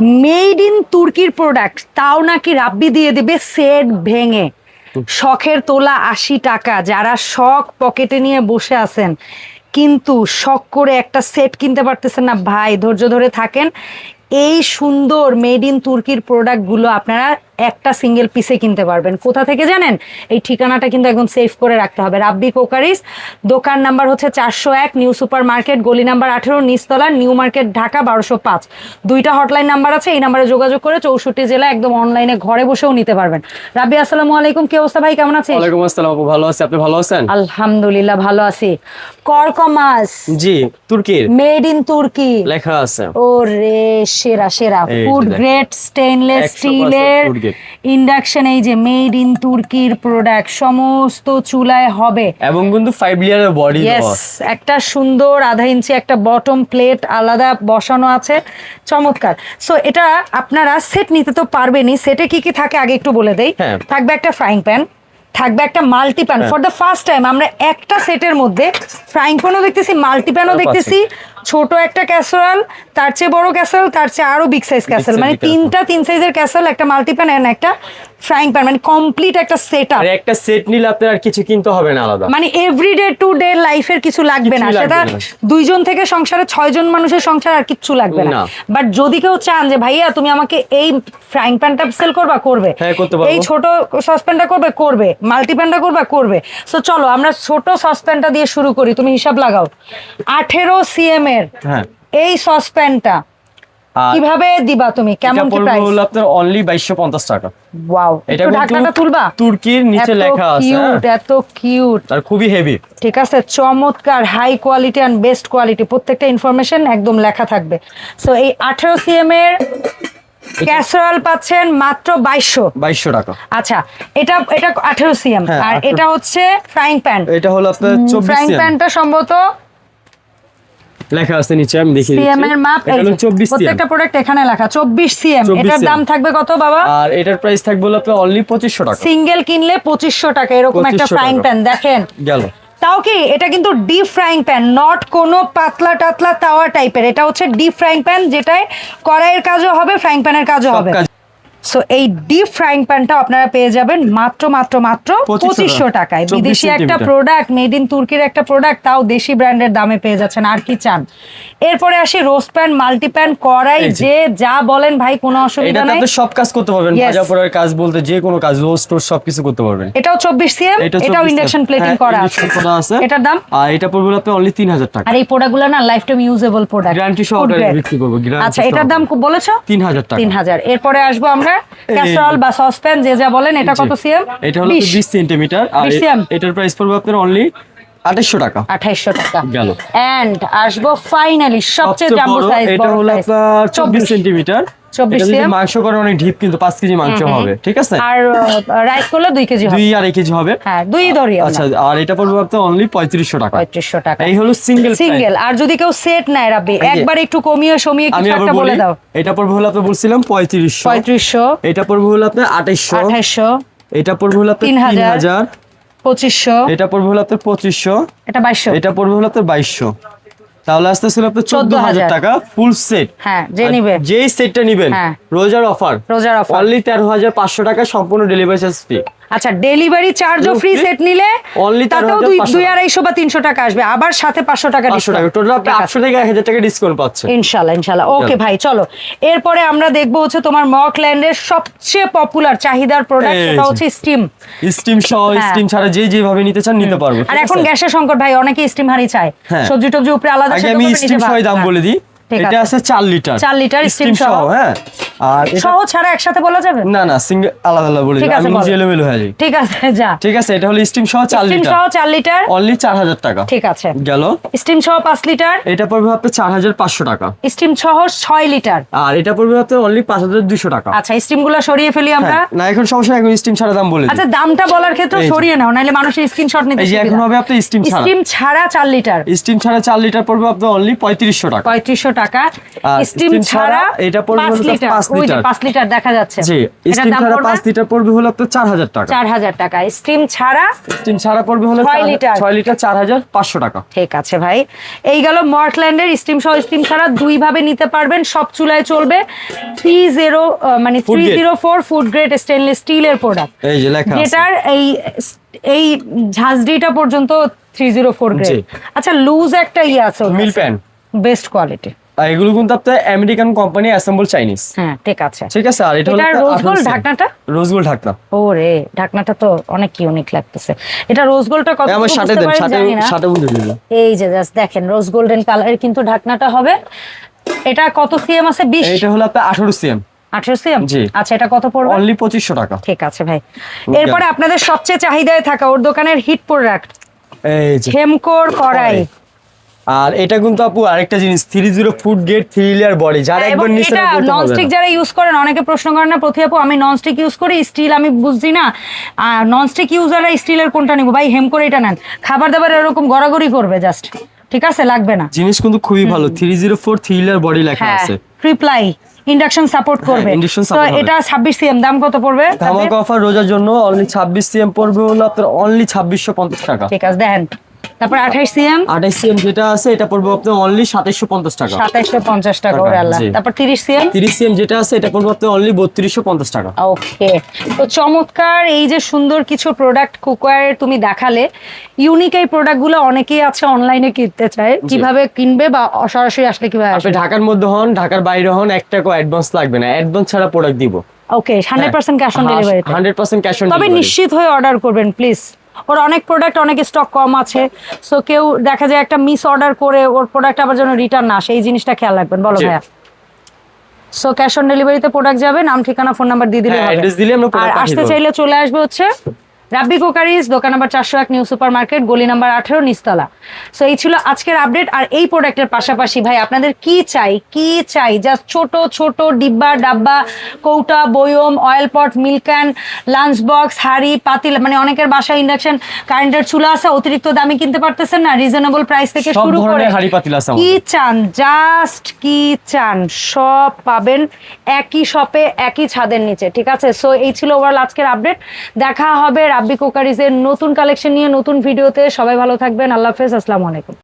Made in তুর্কির product তাও নাকি রাব্বি দিয়ে দেবে সেট ভেঙে। শখের তোলা আশি টাকা, যারা শখ পকেটে নিয়ে বসে আছেন, কিন্তু শখ করে একটা সেট কিনতে পারতেছেন না, ভাই, ধৈর্য ধরে থাকেন। এই সুন্দর মেড ইন তুর্কির প্রোডাক্টগুলো আপনারা একটা সিঙ্গেল পিসে কিনতে পারবেন। কোথা থেকে জানেন? এই ঠিকানাটা কিন্তু একদম সেভ করে রাখতে হবে। রাব্বি কোকারিস দোকান নাম্বার হচ্ছে চারশো এক নিউ সুপার মার্কেট গলি নাম্বার আঠেরো নিচতলা নিউ মার্কেট ঢাকা বারোশো পাঁচ। দুইটা হটলাইন নাম্বার আছে এই নাম্বারে যোগাযোগ করে চৌষট্টি জেলা একদম অনলাইনে ঘরে বসেও নিতে পারবেন। রাব্বি আসসালামু আলাইকুম। কি অবস্থা ভাই? কেমন আছিস? ওয়ালাইকুম আসসালাম আপু ভালো আছি। আপনি ভালো আছেন? আলহামদুলিল্লাহ ভালো আছি। করকমাস জি তুর্কির। মেড ইন তুর্কি। লেখা আছে। ও রে সেরা। সেরা ফুড। গ্রেড স্টেইনলেস স্টিলের। ইন্ডাকশন এই যে মেড ইন তুর্কির প্রোডাক্ট সমস্ত চুলায় হবে। এবং কিন্তু ফাইভ লিয়ারের বডি একটা সুন্দর আধা ইঞ্চি একটা বটম প্লেট আলাদা বসানো আছে। চমৎকার। সো এটা আপনারা সেট নিতে তো পারবেনই। সেটে কি কি থাকে আগে একটু বলে দেই। হ্যাঁ। থাকবে একটা ফ্রাইং প্যান থাকবে একটা মাল্টি প্যান হ্যাঁ। ফর দ্য ফার্স্ট টাইম আমরা একটা সেটের মধ্যে ফ্রাইং প্যানও দেখতেছি মাল্টি প্যানও দেখতেছি। ছোট একটা ক্যাসেরল তার চেয়ে বড় ক্যাসেল তার চেয়ে আরও বিগ সাইজ ক্যাসেল মানে তিনটা তিন সাইজের ক্যাসেল একটা মাল্টিপ্যান এন্ড একটা ফ্রাইং প্যান মানে কমপ্লিট একটা সেট আর একটা সেট নিলে আপনার আর কিছু কিনতে হবে না আলাদা। মানে এভরিডে টু ডে লাইফের কিছু লাগবে না। সেটা দুইজন থেকে সংসারে ছয়জন মানুষের সংসার আর কিচ্ছু লাগবে না। বাট যদি কেউ চান যে ভাইয়া তুমি আমাকে এই ফ্রাইং প্যানটা সেল করবা করবে। হ্যাঁ। এই ছোট সসপ্যানটা করবে করবে। মাল্টিপ্যানটা করবা করবে করবে। সো চলো আমরা ছোট সসপ্যানটা দিয়ে শুরু করি। তুমি হিসাব লাগাও। আঠেরো সিএম এর হ্যাঁ। এই সসপ্যানটা কীভাবে দিবা তুমি? কেমন কি প্রাইস হলো আপনার অনলি বাইশশো পঞ্চাশ টাকা। ওয়াও এটা ঢাকনাটা তুলবা? তুর্কির নিচে লেখা আছে কিউট হ্যাঁ। এত কিউট আর খুবই হেভি ঠিক আছে চমৎকার high quality and best quality প্রত্যেকটা ইনফরমেশন একদম লেখা থাকবে। সো এই আঠেরো সিএম এর ক্যাসারল পাচ্ছেন মাত্র বাইশশো। বাইশশো টাকা। আচ্ছা এটা এটা আঠেরো সিএম হ্যাঁ, আর এটা হচ্ছে ফ্রাইং প্যান এটা হলো আপনার চব্বিশ ফ্রাইং প্যানটা সম্ভবত লেখা আছে নিচে আমি দেখিয়ে সিএম দিচ্ছি এর মাপ এটা হলো যে, চব্বিশ CM প্রত্যেকটা প্রোডাক্ট এখানে লেখা চব্বিশ সিএম এটার দাম থাকবে কত বাবা? আর এটার প্রাইস থাকবে হলো আপনার অনলি পঁচিশশো টাকা। সিঙ্গেল কিনলে পঁচিশশো টাকা এরকম একটা 2500 ফ্রাইং প্যান দেখেন। গেল। তাও কি এটা কিন্তু ডিপ ফ্রাইং প্যান নট কোনো পাতলা টাতলা তাওয়া টাইপের এটা হচ্ছে ডিপ ফ্রাইং প্যান যেটায় কড়াইয়ের কাজও হবে ফ্রাইং প্যানের কাজও হবে। সো এই ডিপ ফ্রাইং প্যানটা আপনারা পেয়ে যাবেন মাত্র মাত্র মাত্র পঁচিশশো টাকায়। বিদেশি একটা প্রোডাক্ট মেড ইন তুর্কির একটা প্রোডাক্ট তাও দেশি ব্র্যান্ডের দামে পেয়ে যাচ্ছেন। আর কি চান? এরপরে আসি রোস্ট প্যান মাল্টি প্যান এই যে। যে বলেন ভাই কোনো অসুবিধা নাই। আপনি সব কাজ করতে পারবেন। ভাজা পোড়ার কাজ বলতে যে কোনো কাজ রোস্ট টোস্ট সবকিছু করতে পারবেন। এটাও চব্বিশ সিএম এটা এটাও ইন্ডাকশন হ্যাঁ, প্লেটিং করা আছে। করা আছে। এটার দাম? আর এটা পড়বে হলো আপনার অনলি তিন হাজার টাকা। আর এই প্রোডাক্টগুলো না life time usable product Guarantee সহকারে বিক্রি করব, আচ্ছা এটার দাম বলেছ? তিন হাজার টাকা। তিন হাজার। এরপরে আসব আমরা ক্যাসারল বা সসপ্যান যে যা বলেন এটা কত। সিএম এটা হলো বিশ সেন্টিমিটার আর 20 এ- cm? এটার প্রাইস পড়বে আপনার অনলি আঠাশশো টাকা আঠাইশশো টাকা গেল। এন্ড আসব ফাইনালি সবচেয়ে জাম্বো সাইজ এটা হলো আপনার চব্বিশ সেন্টিমিটার 24 এটা যদি cm? মাংস করে অনেক ঢিপ কিন্তু পাঁচ কেজি মাংস হবে ঠিক আছে? আর রাইস করলে দুই কেজি দুই আড়াই কেজি হবে। হ্যাঁ দুই ধরি আচ্ছা আর এটা পড়বে আপনার অনলি পঁয়ত্রিশশো টাকা। পঁয়ত্রিশশো টাকা। এই হলো সিঙ্গেল সিঙ্গেল আর যদি কেউ সেট নেয় রাব্বি একবার একটু কমিয়ে সমিয়ে কিছু একটা বলে দাও। এটা পড়বে হলো বলছিলাম পঁয়ত্রিশশো। পঁয়ত্রিশশো। এটা পড়বে হলো আপনার আঠাইশশো। আঠাইশশো। এটা পড়বে হলো আপনার তিন। হাজার। পঁচিশশো। এটা পড়বে হলো আপনার পঁচিশশো। এটা বাইশশো। এটা পড়বে হলো আপনার বাইশশো। তাহলে আসতে ছিল আপনার চোদ্দ হাজার। টাকা ফুল সেট হ্যাঁ, যে নিবে। যেই সেটটা নিবেন হ্যাঁ। রোজার অফার রোজার অফার অনলি তেরো হাজার পাঁচশো টাকা সম্পূর্ণ ডেলিভারি চার্জ ফ্রি আচ্ছা ডেলিভারি চার্জও ফ্রি? সেট নিলে তাতেও দুই আড়াইশো বা তিনশো টাকা আসবে। আবার সাথে পাঁচশো টাকা টোটাল আপনি আটশো থেকে হাজার টাকা ডিসকাউন্ট পাচ্ছেন। ইনশাল্লাহ ইনশাল্লাহ ওকে ভাই চলো। এরপরে আমরা দেখব হচ্ছে তোমার মকল্যান্ডের সবচেয়ে পপুলার চাহিদার প্রোডাক্ট সেটা হচ্ছে স্টিম স্টিম সহ হ্যাঁ। স্টিম ছাড়া যে যেভাবে নিতে চান নিতে পারব আর এখন গ্যাসের সংকট ভাই অনেকে স্টিম হারি চায়। হ্যাঁ। সবজি টবজি উপরে আলাদা আমি স্টিম। সহ দাম হ্যাঁ। বলে দিই। এটা আছে। আছে চার লিটার। চার লিটার steam সহ। হ্যাঁ। আর এটা সহ ছাড়া একসাথে বলা যাবে? না না সিঙ্গেল আলাদা আলাদা বলে আমি নিজে এলোমেলো হয়ে যাই। ঠিক আছে যা। ঠিক আছে এটা হলো স্টিম সহ চার স্টিম সহ চার লিটার। অনলি চার হাজার টাকা। ঠিক আছে। গেল। স্টিম সহ পাঁচ লিটার। এটা পড়বে আপনার চার হাজার পাঁচশো টাকা। স্টিম সহ ছয় লিটার। আর এটা পড়বে আপনার অনলি পাঁচ হাজার দুশো টাকা। আচ্ছা স্টিমগুলো সরিয়ে ফেলি আমরা। হ্যাঁ, না এখন সমস্যা এখন স্টিম ছাড়া দাম বলে আচ্ছা দামটা বলার ক্ষেত্রে সরিয়ে নাও নাহলে মানুষের স্ক্রিনশট নিতে এই যে এখন হবে। আপনার স্টিম ছাড়া। স্টিম ছাড়া চার লিটার। স্টিম ছাড়া চার লিটার পড়বে আপনার অনলি পঁয়ত্রিশশো টাকা। পঁয়ত্রিশশো টাকা স্টিম ছাড়া ছাড়া এটা পড়বে পাঁচ হলো আপনার লিটার। দেখা যাচ্ছে। জি স্টিম ছাড়া পড়বে লিটার পড়বে হলো আপনার চার হাজার টাকা। চার হাজার টাকা। স্টিম ছাড়া স্টিম ছাড়া পড়বে হলো ছয় লিটার। ছয় লিটার চার হাজার পাঁচশো টাকা। ঠিক আছে ভাই। এই গেল মর্টল্যান্ডের স্টিম সহ স্টিম ছাড়া দুই ভাবে নিতে পারবেন। সব চুলায় চলবে। থ্রি জিরো মানে Food three grade। Zero four food grade stainless স্টিলের প্রোডাক্ট এই যে লেখা যেটার এই এই ঝাঁঝরিটা পর্যন্ত থ্রি জিরো ফোর গ্রেড আচ্ছা লুজ একটা ইয়ে আছে মিল প্যান বেস্ট কোয়ালিটি আর এগুলো কিন্তু আপনার আমেরিকান কোম্পানি অ্যাসেম্বল চাইনিজ হ্যাঁ ঠিক আছে। ঠিক আছে আর এটা হলো এটা 18। ঢাকনাটা? রোজ গোল্ড ঢাকনা। ও রে ঢাকনাটা তো অনেক ইউনিক লাগতেছে। এটা রোজ গোল্ডটা কত আমার সাথে দেন সাথে সাথে বুঝে দিন। এই যে জাস্ট দেখেন রোজ গোল্ডেন কালারের কিন্তু ঢাকনাটা হবে। এটা কত সিএম আছে? বিশ। এইটা হলো আপনার আঠারো সিএম। আচ্ছা এটা কত পড়বে? অনলি পঁচিশশো টাকা। ঠিক আছে ভাই। এরপরে আপনাদের সবচেয়ে চাহিদায় থাকা ওর দোকানের হিট প্রোডাক্ট এই যে। হেমকোর কড়াই। আর এটা কিন্তু আপু আরেকটা জিনিস three zero food grade three layer body যারা হ্যাঁ, একবার নিচে ননস্টিক যারা ইউজ করেন অনেকে প্রশ্ন করেন না প্রতি আপু আমি ননস্টিক ইউজ করি স্টিল আমি বুঝছি না। আর ননস্টিক ইউজাররা স্টিলের কোনটা নিব? ভাই হেম করে এটা নেন। খাবার দাবার এরকম গড়াগড়ি করবে জাস্ট ঠিক আছে? লাগবে না। জিনিস কিন্তু খুবই ভালো। Three zero four three layer body লেখা হ্যাঁ আছে। ট্রিপ্লাই ইন্ডাকশন সাপোর্ট করবে। তো এটা ছাব্বিশ সিএম দাম কত পড়বে? ধামাকা অফার রোজার জন্য অনলি ছাব্বিশ সিএম পড়বে হলো আপনার অনলি ছাব্বিশশো পঞ্চাশ টাকা। ঠিক আছে দেখেন। তারপর আঠাইশ সিএম? আঠাইশ সিএম যেটা আছে এটা পড়বে আপনার অনলি সাতাইশশো পঞ্চাশ টাকা। সাতাইশশো পঞ্চাশ টাকা ওরে আল্লাহ। তারপর তিরিশ সিএম? তিরিশ সিএম যেটা আছে এটা পড়বে আপনার অনলি বত্রিশশো পঞ্চাশ টাকা। ওকে। তো চমৎকার এই যে সুন্দর কিছু প্রোডাক্ট কুকওয়্যারের তুমি দেখালে। ইউনিক এই প্রোডাক্টগুলো অনেকেই আছে অনলাইনে কিনতে চায়। কীভাবে কিনবে বা সরাসরি আসলে কীভাবে আপনি আসবে? ঢাকার মধ্যে হন ঢাকার বাইরে হন এক টাকা অ্যাডভান্স লাগবে না। অ্যাডভান্স ছাড়া প্রোডাক্ট দিব। Okay hundred percent cash on delivery hundred percent cash on delivery তবে নিশ্চিত হয়ে অর্ডার করবেন প্লিজ ওর অনেক প্রোডাক্ট অনেক স্টক কম আছে। সো কেউ দেখা যায় একটা মিস অর্ডার করে ওর প্রোডাক্ট আবার যেন রিটার্ন না আসে। এই জিনিসটা খেয়াল রাখবেন। বলো। ভাইয়া। সো ক্যাশ অন ডেলিভারিতে প্রোডাক্ট যাবে নাম ঠিকানা ফোন নাম্বার দিয়ে দিলে হ্যাঁ, হবে। আর আসতে চাইলে চলে আসবে হচ্ছে রাব্বি কোকারিজ দোকান নাম্বার চারশো এক নিউ সুপার মার্কেট গলি নাম্বার আঠেরো নিস্তলা সো এই ছিল আজকের আপডেট আর এই প্রোডাক্টের পাশাপাশি ভাই আপনাদের কি চাই? কি চাই? জাস্ট ছোট ছোট ডিব্বা ডাব্বা কৌটা বয়ম oil pot milk can lunch box হাড়ি পাতিল মানে অনেকের বাসায় ইন্ডাকশন কারেন্টের চুলা আছে অতিরিক্ত দামে কিনতে পারতেছেন না রিজনেবল প্রাইস থেকে শুরু করে ধরনের পাতিল আছে কি চান? জাস্ট কি চান? সব পাবেন একই শপে একই ছাদের নিচে ঠিক আছে? সো এই ছিল ওভারঅল আজকের আপডেট দেখা হবে রাব্বি কোকারিজের নতুন কালেকশন নিয়ে নতুন ভিডিওতে সবাই ভালো থাকবেন। আল্লাহ হাফেজ আসসালামু আলাইকুম।